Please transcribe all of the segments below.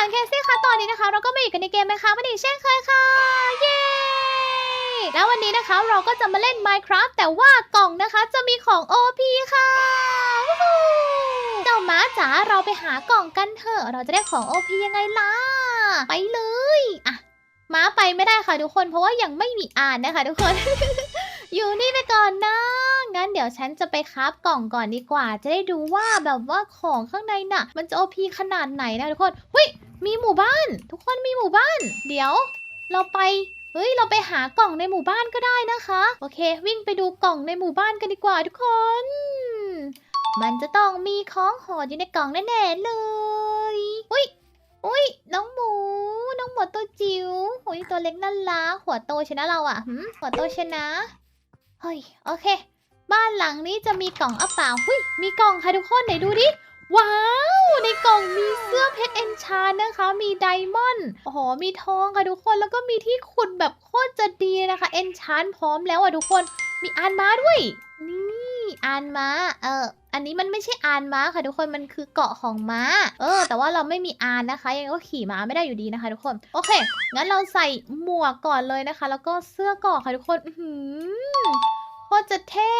านเคซี่คะตอนนี้นะคะ เราก็มาอยู่กันในเกมไหมคะวันนี้เช่นเคยค่ะ เย้แล้ววันนี้นะคะเราก็จะมาเล่น Minecraft แต่ว่ากล่องนะคะจะมีของ OP ค่ะเจ้าม้าจ๋าเราไปหากล่องกันเถอะ เราจะได้ของ OP ยังไงล่ะ ไปเลยอะม้าไปไม่ได้ค่ะทุกคนเพราะว่ายังไม่มีอ่านนะคะ ทุกคน อยู่นี่ไปก่อนนะงั้นเดี๋ยวฉันจะไปคราฟกล่องก่อนดีกว่า จะได้ดูว่าแบบว่าของข้างในน่ะ มันจะ OP ขนาดไหนนะทุกคนเฮ้ย มีหมู่บ้าน ทุกคนมีหมู่บ้าน เดี๋ยว เราไป เฮ้ย เราไปหากล่องในหมู่บ้านก็ได้นะคะ โอเค วิ่งไปดูกล่องในหมู่บ้านกันดีกว่าทุกคน มันจะต้องมีของหดอยู่ในกล่องแน่ๆเลย อุ้ยอุ้ยน้องหมู น้องหมูตัวจิ๋วอุ้ยตัวเล็กน่ารักหัวโตชนะเราอะหืมหัวโตชนะ เฮ้ย โอเค บ้านหลังนี้จะมีกล่องอะเปล่าหุ้ย มีกล่องค่ะทุกคนไหนดูดิ ว้าว ในกล่องมีเสื้อเพชรเอนชานนะคะ มีไดมอนด์โอ้โหมีทองค่ะทุกคนแล้วก็มีที่ขุดแบบโคตรจะดีนะคะเอนชานพร้อมแล้วอะทุกคนมีอานม้าด้วย นี่อานม้า เอออันนี้มันไม่ใช่อานม้าค่ะทุกคนมันคือเกาะของม้า เออ แต่ว่าเราไม่มีอานนะคะ ยังก็ขี่ม้าไม่ได้อยู่ดีนะคะ ทุกคนโอเคงั้นเราใส่หมวกก่อนเลยนะคะ แล้วก็เสื้อเกาะค่ะทุกคนอื้อหือโคตรจะเท่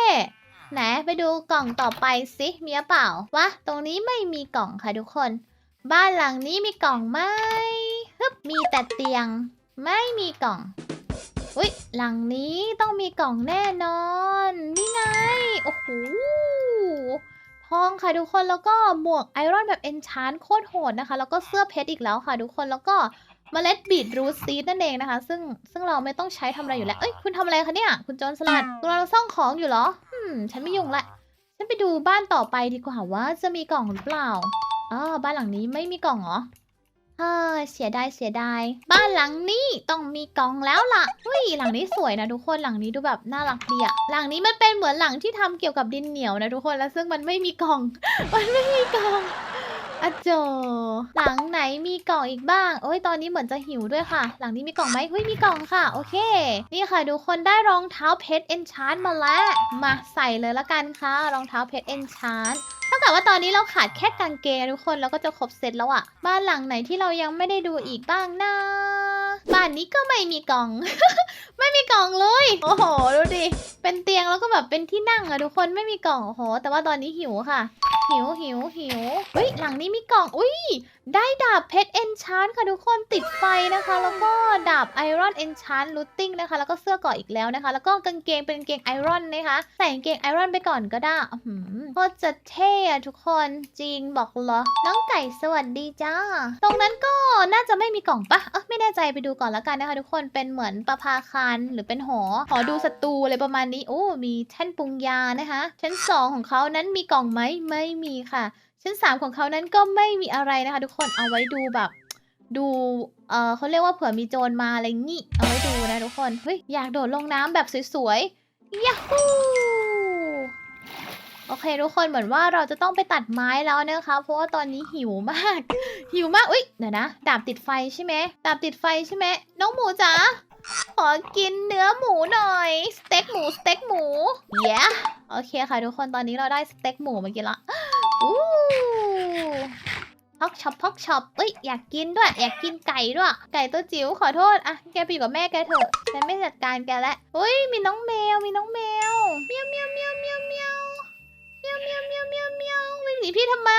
ไหนไปดูกล่องต่อไปสิมีหรือเปล่าวะตรงนี้ไม่มีกล่องค่ะทุกคน บ้านหลังนี้มีกล่องไหมฮึบมีแต่เตียง ไม่มีกล่องอุ้ยหลังนี้ต้องมีกล่องแน่นอน นี่ไงโอ้โหทองค่ะทุกคนแล้วก็หมวกไอรอนแบบเอนชานโคตรโหดนะคะ แล้วก็เสื้อเพชรอีกแล้วค่ะทุกคนแล้วก็ เมล็ดบีทรูทซีดนั่นเองนะคะ ซึ่งซึ่งเราไม่ต้องใช้ทำอะไรอยู่แล้ว เอ้ย คุณทำอะไรคะเนี่ย คุณโจรสลัดคุณเราซ่องของอยู่เหรออืมฉันไม่ยุ่งละ ฉันไปดูบ้านต่อไปดีกว่าว่าจะมีกล่องหรือเปล่าอ๋อบ้านหลังนี้ไม่มีกล่องเหรอเฮ้ยเสียดายเสียดาย บ้านหลังนี้ต้องมีกล่องแล้วล่ะเฮ้ยหลังนี้สวยนะทุกคนหลังนี้ดูแบบน่ารักดีอะหลังนี้มันเป็นเหมือนหลังที่ทำเกี่ยวกับดินเหนียวนะทุกคนแล้วซึ่งมันไม่มีกล่อง มันไม่มีกล่อง อะโจ หลังไหนมีกล่องอีกบ้าง โอ้ยตอนนี้เหมือนจะหิวด้วยค่ะ หลังนี้มีกล่องไหมเฮ้ยมีกล่องค่ะ โอเค นี่ค่ะทุกคนได้รองเท้าเพชรเอนชานมาแล้ว มาใส่เลยละกันค่ะ รองเท้าเพชรเอนชานเท่ากับว่าตอนนี้เราขาดแค่กางเกงทุกคนแล้วก็จะครบเซตแล้วอะบ้านหลังไหนที่เรายังไม่ได้ดูอีกบ้างนะ บ้านนี้ก็ไม่มีกล่อง ไม่มีกล่องเลย โอ้โหดูดิ เป็นเตียงแล้วก็แบบเป็นที่นั่งอะทุกคนไม่มีกล่องโอ้โห แต่ว่าตอนนี้หิวค่ะ หิวหิวหิวเฮ้ยหลังนี้มีกล่อง อุ้ยได้ดาบเพชรเอนชานค่ะทุกคนติดไฟนะคะ แล้วก็ดาบไอรอนเอนชานลูตติ้งนะคะ แล้วก็เสื้อเกราะอีกแล้วนะคะ แล้วก็กางเกงเป็นกางเกงไอรอนนะคะ ใส่กางเกงไอรอนไปก่อนก็ได้โคตรจะเท่อะทุกคนจริงบอกเหรอ น้องไก่สวัสดีจ้า ตรงนั้นก็น่าจะไม่มีกล่องปะเออไม่แน่ใจไปดูก่อนแล้วกันนะคะ ทุกคนเป็นเหมือนประภาคารหรือเป็นหอหอดูศัตรูอะไรประมาณนี้โอ้มีแท่นปรุงยานะคะชั้นสองของเขานั้นมีกล่องไหมไม่มีค่ะ ชั้นสามของเขานั้นก็ไม่มีอะไรนะคะทุกคนเอาไว้ดูแบบ ดูเออเขาเรียกว่าเผื่อมีโจรมาอะไรงี้เอาไว้ดูนะทุกคนเฮ้ยอยากโดดลงน้ำแบบสวยๆยาฮูโอเคทุกคนเหมือนว่าเราจะต้องไปตัดไม้แล้วนะคะ เพราะว่าตอนนี้หิวมาก หิวมากอุ๊ยเดี๋ยวนะดาบติดไฟใช่ไหมดาบติดไฟใช่ไหมน้องหมูจ๋าขอกินเนื้อหมูหน่อย สเต็กหมูสเต็กหมูเย้ โอเคค่ะทุกคนตอนนี้เราได้สเต็กหมูมากินละอู้พอกช็อปพอกช็อปเอ้ยอยากกินด้วย อยากกินไก่ด้วย ไก่ตัวจิ๋วขอโทษอะแกไปอยู่กับแม่แกเถอะฉันไม่จัดการแกแล้วเฮ้ยมีน้องแมวมีน้องแมวเมียวเมียวเมียวเมียวเมียวเมียวเมียวเมียวเมียวเมียววิ่งหนีพี่ทำไม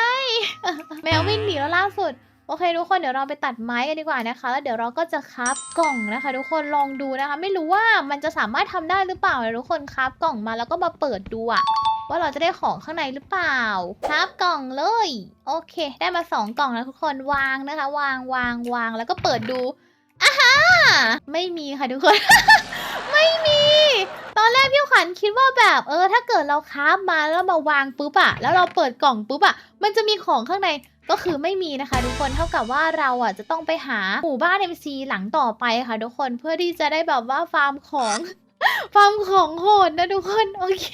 แมววิ่งหนีแล้วล่าสุด โอเคทุกคนเดี๋ยวเราไปตัดไม้กันดีกว่านะคะ แล้วเดี๋ยวเราก็จะคราฟกล่องนะคะ ทุกคนลองดูนะคะ ไม่รู้ว่ามันจะสามารถทำได้หรือเปล่านะทุกคนคราฟกล่องมาแล้วก็มาเปิดดูอะว่าเราจะได้ของข้างในหรือเปล่าคราฟกล่องเลย โอเค ได้มาสองกล่องแล้วทุกคนวางนะคะ วางวางวางแล้วก็เปิดดูอะฮะไม่มีค่ะทุกคน ไม่มี ตอนแรกพี่ขวัญคิดว่าแบบเออ ถ้าเกิดเราคราฟมาแล้วมาวางปุ๊บอะแล้วเราเปิดกล่องปุ๊บอะมันจะมีของข้างใน ก็คือไม่มีนะคะ ทุกคนเท่ากับว่าเราอะจะต้องไปหาหมู่บ้าน MC หลังต่อไปค่ะ ทุกคนเพื่อที่จะได้แบบว่าฟาร์มของฟาร์มของโหดนะทุกคนโอเค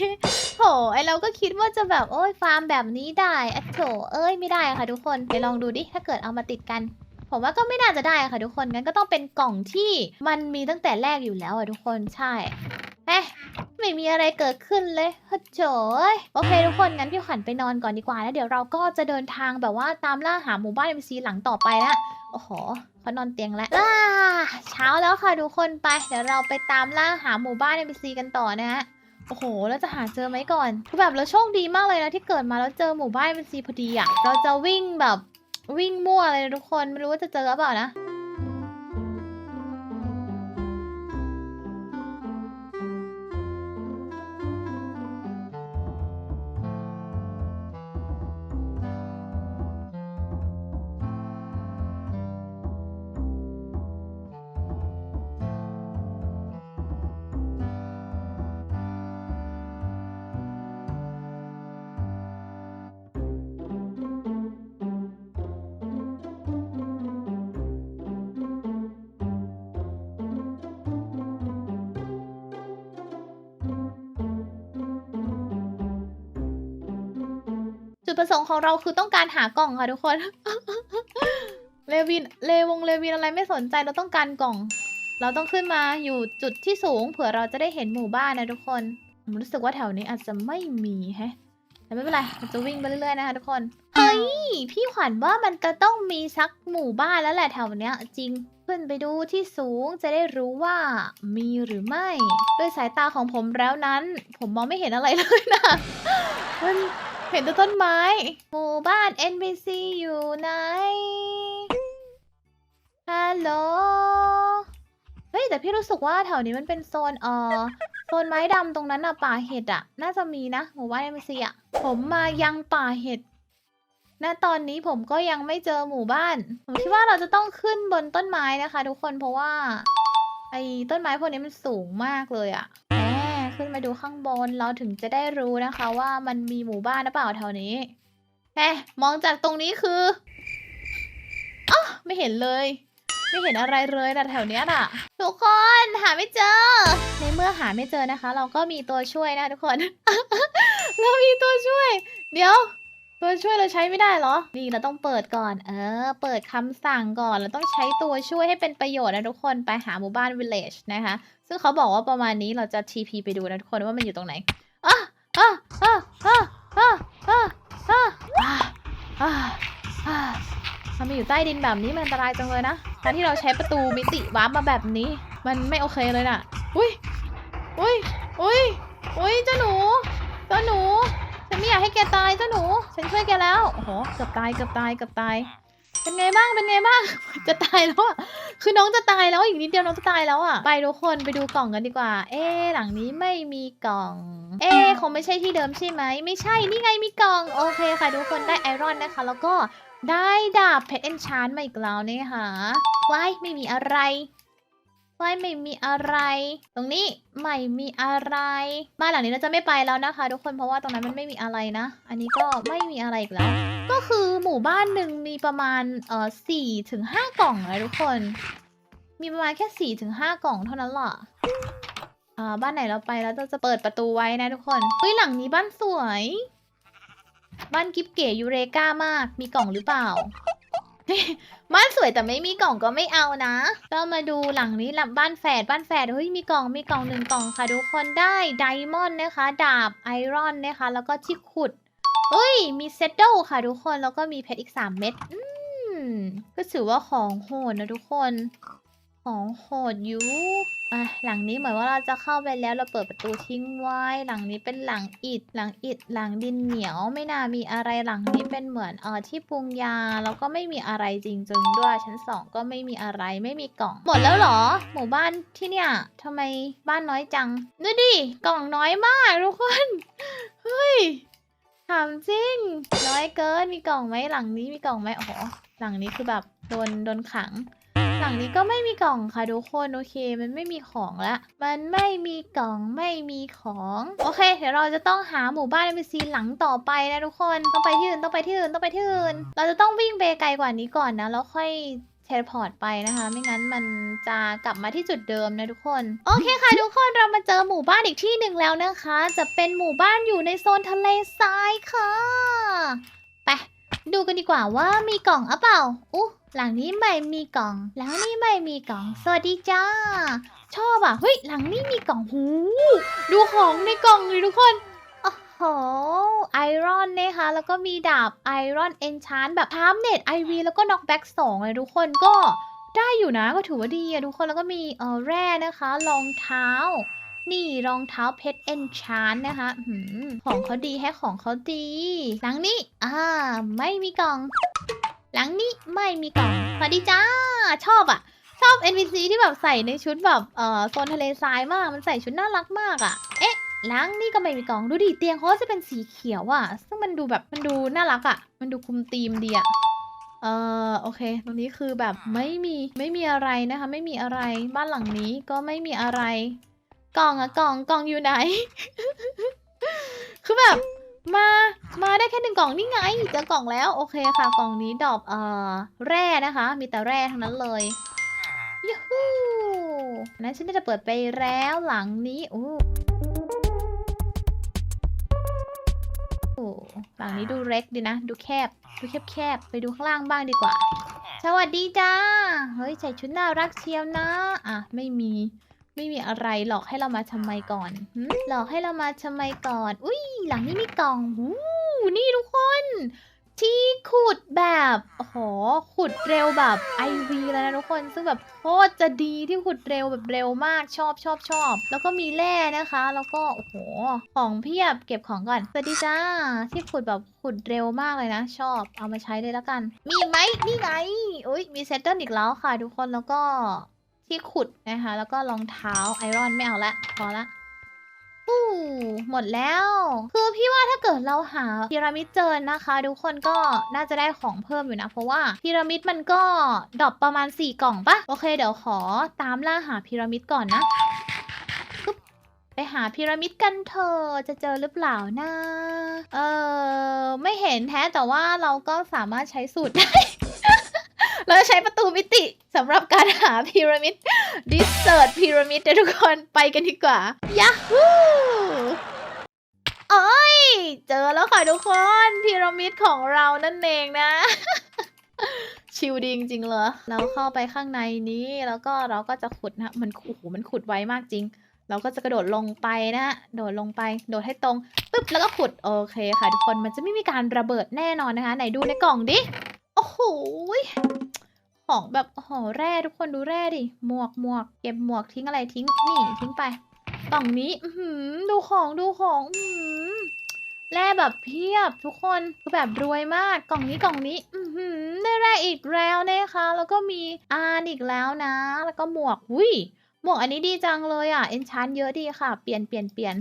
โหไอเราก็คิดว่าจะแบบโอ้ยฟาร์มแบบนี้ได้อะโถเอ้ยไม่ได้ค่ะ ทุกคนไปลองดูดิถ้าเกิดเอามาติดกันผมว่าก็ไม่น่าจะได้ค่ะทุกคนงั้นก็ต้องเป็นกล่องที่มันมีตั้งแต่แรกอยู่แล้วอะทุกคนใช่ เอ๊ะไม่มีอะไรเกิดขึ้นเลยโอ้โจยโอเคทุกคนงั้นพี่ขวัญไปนอนก่อนดีกว่าแล้วเดี๋ยวเราก็จะเดินทางแบบว่าตามล่าหาหมู่บ้าน NPC หลังต่อไปละโอ้โหเขานอนเตียงแล้วอ่าเช้าแล้วค่ะทุกคนไป เดี๋ยวเราไปตามล่าหาหมู่บ้าน NPC กันต่อนะฮะโอ้โห แล้วจะหาเจอไหมก่อนคือแบบเราโชคดีมากเลยนะที่เกิดมาแล้วเจอหมู่บ้านเป็นซีพอดีอะเราจะวิ่งแบบวิ่งมั่วเลยนะทุกคนไม่รู้ว่าจะเจอหรือเปล่านะ จุดประสงค์ของเราคือต้องการหากล่องค่ะทุกคน เลวิน เลวงเลวินอะไรไม่สนใจเราต้องการกล่อง เราต้องขึ้นมาอยู่จุดที่สูง เผื่อเราจะได้เห็นหมู่บ้านนะทุกคนผมรู้สึกว่าแถวนี้อาจจะไม่มีแฮะ แต่ไม่เป็นไรเราจะวิ่งไปเรื่อยๆนะคะทุกคน เฮ้ย พี่ขวัญว่ามันจะต้องมีสักหมู่บ้านแล้วแหละแถวเนี้ย จริงขึ้นไปดูที่สูงจะได้รู้ว่ามีหรือไม่ ด้วยสายตาของผมแล้วนั้น ผมมองไม่เห็นอะไรเลยนะมัน เห็นแต่ต้นไม้ หมู่บ้าน NPC อยู่ไหน ฮัลโหล เฮ้ย แต่พี่รู้สึกว่าแถวนี้มันเป็นโซนเอ่อโซนไม้ดำตรงนั้นอะป่าเห็ดอะน่าจะมีนะ หมู่บ้าน NPC อะผมมายังป่าเห็ดณตอนนี้ผมก็ยังไม่เจอหมู่บ้าน ผมคิดว่าเราจะต้องขึ้นบนต้นไม้นะคะ ทุกคนเพราะว่า ไอ้ต้นไม้พวกนี้มันสูงมากเลยอะ ขึ้นมาดูข้างบน เราถึงจะได้รู้นะคะ ว่ามันมีหมู่บ้านหรือเปล่าแถวนี้แหมมองจากตรงนี้คืออ๋อไม่เห็นเลย ไม่เห็นอะไรเลยนะแถวเนี้ยน่ะ ทุกคนหาไม่เจอ ในเมื่อหาไม่เจอนะคะ เราก็มีตัวช่วยนะทุกคน เรามีตัวช่วย เดี๋ยว ตัวช่วยเราใช้ไม่ได้เหรอ นี่เราต้องเปิดก่อน เออ เปิดคำสั่งก่อน เราต้องใช้ตัวช่วยให้เป็นประโยชน์นะทุกคน ไปหาหมู่บ้าน village นะคะ ซึ่งเขาบอกว่าประมาณนี้เราจะ TP ไปดูนะทุกคนว่ามันอยู่ตรงไหนอะอะอะอะอะอะอะอะอะมันมาอยู่ใต้ดินแบบนี้มันอันตรายจังเลยนะการที่เราใช้ประตูมิติวาร์ปมาแบบนี้ มันไม่โอเคเลยน่ะ อุ้ย อุ้ย อุ้ย อุ้ยเจ้าหนู เจ้าหนู ฉันไม่อยากให้แกตายเจ้าหนู ฉันช่วยแกแล้ว โอ้โห เกือบตาย เกือบตาย เกือบตาย เป็นไงบ้าง เป็นไงบ้าง จะตายแล้วอะคือน้องจะตายแล้วอีกนิดเดียวน้องจะตายแล้วอะไปทุกคนไปดูกล่องกันดีกว่า เอ๊ะหลังนี้ไม่มีกล่อง เอ๊ะคงไม่ใช่ที่เดิมใช่ไหม ไม่ใช่ นี่ไงมีกล่อง โอเคค่ะทุกคนได้ไอรอนนะคะ แล้วก็ได้ดาบเพชรเอนชานมาอีกแล้วเนี่ยค่ะว้ายไม่มีอะไรว้ายไม่มีอะไร ตรงนี้ไม่มีอะไร บ้านหลังนี้เราจะไม่ไปแล้วนะคะ ทุกคน เพราะว่าตรงนั้นมันไม่มีอะไรนะ อันนี้ก็ไม่มีอะไรอีกแล้ว ก็คือหมู่บ้านหนึ่งมีประมาณเอ่อสี่ถึงห้ากล่องนะทุกคน มีประมาณแค่สี่ถึงห้ากล่องเท่านั้นหรออ่าบ้านไหนเราไปแล้วเราจะเปิดประตูไว้นะทุกคนเฮ้ยหลังนี้บ้านสวย บ้านกิฟเก๋ยูเรกามากมีกล่องหรือเปล่าบ้านสวยแต่ไม่มีกล่องก็ไม่เอานะ ก็มาดูหลังนี้หลังบ้านแฝดบ้านแฝดเฮ้ยมีกล่องมีกล่องหนึ่งกล่องค่ะทุกคนได้ไดมอนด์นะคะ ดาบไอรอนนะคะ แล้วก็ที่ขุด เฮ้ย มีเซตโดค่ะทุกคน แล้วก็มีเพชรอีก 3 เม็ดอืมก็ถือว่าของโหดนะทุกคน ของโหดอยู่อะหลังนี้เหมือนว่าเราจะเข้าไปแล้วเราเปิดประตูทิ้งไว้ หลังนี้เป็นหลังอิฐ หลังอิฐ หลังดินเหนียวไม่น่ามีอะไรหลังนี้เป็นเหมือนเออที่ปรุงยาแล้วก็ไม่มีอะไรจริงๆด้วย ชั้นสองก็ไม่มีอะไรไม่มีกล่อง หมดแล้วเหรอ หมู่บ้านที่เนี่ยทำไมบ้านน้อยจังดูดิกล่องน้อยมากทุกคนเฮ้ย ถามจริง น้อยเกินมีกล่องไหมหลังนี้มีกล่องไหมโอ้โหหลังนี้คือแบบโดนโดนขัง หลังนี้ก็ไม่มีกล่องค่ะทุกคนโอเค มันไม่มีของละมันไม่มีกล่องไม่มีของโอเค เดี๋ยวเราจะต้องหาหมู่บ้าน NPC หลังต่อไปนะทุกคนต้องไปที่อื่นต้องไปที่อื่นต้องไปที่อื่น เราจะต้องวิ่งไปไกลกว่านี้ก่อนนะแล้วค่อย เทเลพอร์ตไปนะคะ ไม่งั้นมันจะกลับมาที่จุดเดิมนะทุกคน โอเคค่ะทุกคนเรามาเจอหมู่บ้านอีกที่หนึ่งแล้วนะคะ จะเป็นหมู่บ้านอยู่ในโซนทะเลทรายค่ะไปดูกันดีกว่าว่ามีกล่องอะเปล่าอู้หลังนี้ไม่มีกล่อง หลังนี้ไม่มีกล่อง สวัสดีจ้า ชอบอะเฮ้ยหลังนี้มีกล่องหู ดูของในกล่องเลยทุกคน โอ้โหไอรอนนะคะ แล้วก็มีดาบไอรอนเอนชานแบบทามเน็ตไอวีแล้วก็น็อกแบ็กสองเลยทุกคนก็ได้อยู่นะก็ถือว่าดีอะทุกคนแล้วก็มีเออแร่นะคะรองเท้า นี่รองเท้าเพชรเอนชานนะคะอของเขาดีแฮะของเขาดี หลังนี้อ่าไม่มีกล่อง หลังนี้ไม่มีกล่องสวัสดีจ้าชอบอะชอบ NPC ที่แบบใส่ในชุดแบบเอ่อโซนทะเลทรายมากมันใส่ชุดน่ารักมากอะ เอ๊ะหลังนี่ก็ไม่มีกล่องดูดิเตียงเขาจะเป็นสีเขียวอะซึ่งมันดูแบบมันดูน่ารักอะมันดูคุมธีมดีอะเออโอเค ตรงนี้คือแบบไม่มีไม่มีอะไรนะคะ ไม่มีอะไรบ้านหลังนี้ก็ไม่มีอะไร กล่องอะกล่องกล่องอยู่ไหน คือแบบมามาได้แค่หนึ่งกล่องนี่ไงเจอกล่องแล้วโอเคค่ะ กล่องนี้ดอกเอ่อแร่นะคะ มีแต่แร่ทั้งนั้นเลยยูฮูนั้นฉันจะเปิดไปแล้วหลังนี้โอ้ โอ้หลังนี้ดูเล็กดีนะ ดูแคบ ดูแคบๆไปดูข้างล่างบ้างดีกว่า สวัสดีจ้า เฮ้ยใส่ชุดน่ารักเชียวนะ อะไม่มี ไม่มีอะไรหลอกให้เรามาทำไมก่อนหึหลอกให้เรามาทำไมก่อน อุ้ยหลังนี้มีกล่องหูนี่ทุกคน ที่ขุดแบบโอ้โหขุดเร็วแบบไอวีแล้วนะทุกคน ซึ่งแบบโคตรจะดีที่ขุดเร็วแบบเร็วมากชอบชอบชอบ แล้วก็มีแร่นะคะ แล้วก็โอ้โหของเพียบเก็บของก่อนสวัสดีจ้าที่ขุดแบบขุดเร็วมากเลยนะ ชอบเอามาใช้เลยแล้วกัน มีอีกไหมนี่ไงอุ้ยมีเซตเติลอีกแล้วค่ะทุกคนแล้วก็ที่ขุดนะคะ แล้วก็รองเท้าไอรอนไม่เอาละพอละ อู้หมดแล้ว คือพี่ว่าถ้าเกิดเราหาพีระมิดเจอนะคะ ทุกคนก็น่าจะได้ของเพิ่มอยู่นะ เพราะว่าพีระมิดมันก็ดรอปประมาณ 4 กล่องปะโอเค เดี๋ยวขอตามล่าหาพีระมิดก่อนนะไปหาพีระมิดกันเถอะจะเจอหรือเปล่านะ เออไม่เห็นแท้แต่ว่าเราก็สามารถใช้สูตรได้ เราจะใช้ประตูมิติสำหรับการหาพีระมิดดิสเซิร์ตพีระมิดทุกคนไปกันดีกว่ายาฮูโอ้ย เจอแล้วค่ะทุกคนพีระมิดของเรานั่นเองนะ ชิลดีจริงๆเลยเราเข้าไปข้างในนี้แล้วก็เราก็จะขุดนะมันโอ้โหมันขุดไวมากจริงเราก็จะกระโดดลงไปนะฮะโดดลงไป โดดให้ตรงปึ๊บ แล้วก็ขุด โอเคค่ะทุกคน มันจะไม่มีการระเบิดแน่นอนนะคะ ไหนดูในกล่องดิ โอ้โห ของแบบโอ้โหแร่ทุกคนดูแร่ดิหมวกหมวกเก็บหมวกทิ้งอะไรทิ้งนี่ทิ้งไปกล่องนี้อือหือดูของดูของอือหือแร่แบบเพียบทุกคนคือแบบรวยมากกล่องนี้กล่องนี้อือหือได้แร่อีกแล้วนะคะแล้วก็มีอานอีกแล้วนะ แล้วก็หมวกอุ้ยหมวกอันนี้ดีจังเลยอะเอนชานเยอะดีค่ะ เปลี่ยนเปลี่ยนเปลี่ยน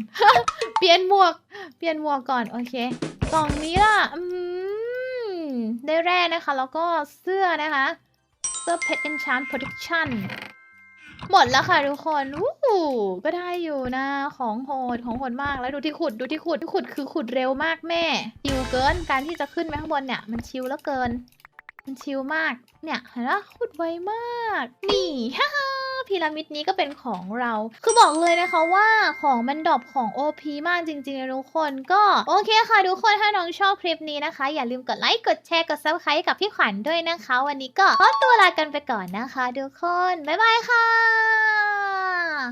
เปลี่ยนหมวก เปลี่ยนหมวกก่อนโอเค กล่องนี้ล่ะอืมได้แร่นะคะ แล้วก็เสื้อนะคะ Master Pet enchant protection หมดแล้วค่ะทุกคนวู้ก็ได้อยู่นะ ของโหด ของโหดมาก แล้วดูที่ขุด ดูที่ขุดที่ขุดคือขุดเร็วมากแม่ ชิวเกิน การที่จะขึ้นไปข้างบนเนี่ย มันชิวแล้วเกิน มันชิวมาก เนี่ยเห็นไหมขุดไวมาก นี่ฮ่า พีระมิดนี้ก็เป็นของเรา คือบอกเลยนะคะว่าของมันดรอปของ OP มากจริงๆนะทุกคน ก็โอเคค่ะทุกคนถ้าน้องชอบคลิปนี้นะคะ อย่าลืมกดไลค์กดแชร์กดซับสไครต์กับพี่ขวัญด้วยนะคะ วันนี้ก็ขอตัวลากันไปก่อนนะคะทุกคนบ๊ายบายค่ะ